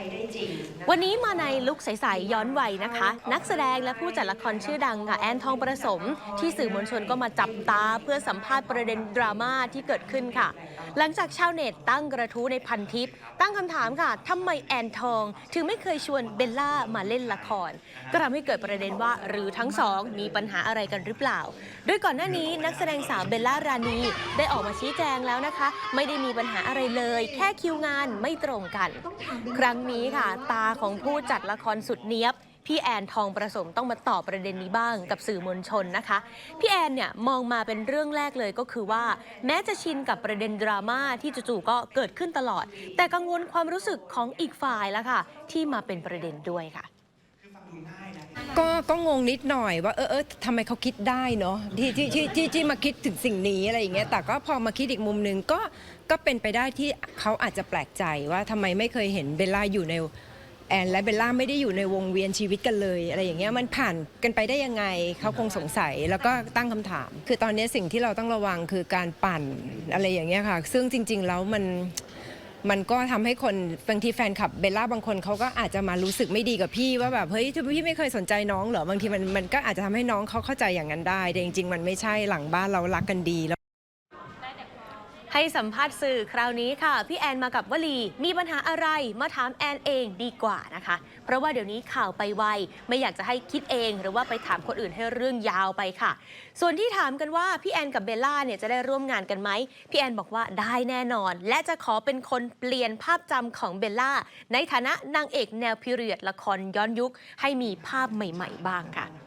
ช้ได้จริงะคะ วันนี้มาในลุคใสๆย้อนวัยนะคะ นักแสดงและผู้จัดละครชื่อดังค่ะแอนทองประสม ที่สื่อมวลชนก็มาจับตาเพื่อสัมภาษณ์ประเด็นดราม่าที่เกิดขึ้นค่ะ หลังจากชาวเน็ตตั้งกระทู้ในพันทิป ตั้งคำถามค่ะทำไมแอนทอง ถึงไม่เคยชวนเบลล่ามาเล่นละคร ก็ทำให้เกิดประเด็นว่าหรือทั้งสองมีปัญหาอะไรกันหรือเปล่า โดยก่อนหน้านี้นักแสดงสาวเบลล่ารานีได้ออกมาชี้แจงแล้วนะคะ ไม่ได้มีปัญหาอะไรเลย แค่คิวงานไม่ตรงกัน ครั้งนี้ค่ะ ตาของผู้จัดละครสุดเนี้ยบ พี่แอนทองประสมต้องมาตอบประเด็นนี้บ้างกับสื่อมวลชนนะคะ พี่แอนเนี่ยมองมาเป็นเรื่องแรกเลยก็คือว่า แม้จะชินกับประเด็นดราม่าที่จู่ๆก็เกิดขึ้นตลอด แต่กังวลความรู้สึกของอีกฝ่ายแล้วค่ะ ที่มาเป็นประเด็นด้วยค่ะก็ก็งงนิดหน่อยว่าเออเออทำไมเขาคิดได้เนาะที่ที่ที่ที่ที่มาคิดถึงสิ่งนี้อะไรอย่างเงี้ยแต่ก็พอมาคิดอีกมุมหนึ่งก็ก็เป็นไปได้ที่เขาอาจจะแปลกใจว่าทำไมไม่เคยเห็นเบลล่าอยู่ใน แอนและเบลล่าไม่ได้อยู่ในวงเวียนชีวิตกันเลยอะไรอย่างเงี้ยมันผ่านกันไปได้ยังไงเขาคงสงสัยแล้วก็ตั้งคำถาม คือตอนนี้สิ่งที่เราต้องระวังคือการปั่นอะไรอย่างเงี้ยค่ะ ซึ่งจริง ๆ แล้วมันมันก็ทำให้คนบางทีแฟนคลับเบลล่าบางคนเขาก็อาจจะมารู้สึกไม่ดีกับพี่ว่าแบบเฮ้ยพี่ไม่เคยสนใจน้องเหรอบางทีมันมันก็อาจจะทำให้น้องเขาเข้าใจอย่างนั้นได้ แต่จริง ๆ มันไม่ใช่หลังบ้านเรารักกันดีแล้ว ให้สัมภาษณ์สื่อคราวนี้ค่ะ พี่แอนมากับวลี มีปัญหาอะไรมาถามแอนเองดีกว่านะคะ เพราะว่าเดี๋ยวนี้ข่าวไปไว ไม่อยากจะให้คิดเอง หรือว่าไปถามคนอื่นให้เรื่องยาวไปค่ะ ส่วนที่ถามกันว่าพี่แอนกับเบลล่าเนี่ยจะได้ร่วมงานกันไหมพี่แอนบอกว่าได้แน่นอน และจะขอเป็นคนเปลี่ยนภาพจำของเบลล่าในฐานะนางเอกแนวพิเรียดละครย้อนยุคให้มีภาพใหม่ ๆ บ้างค่ะ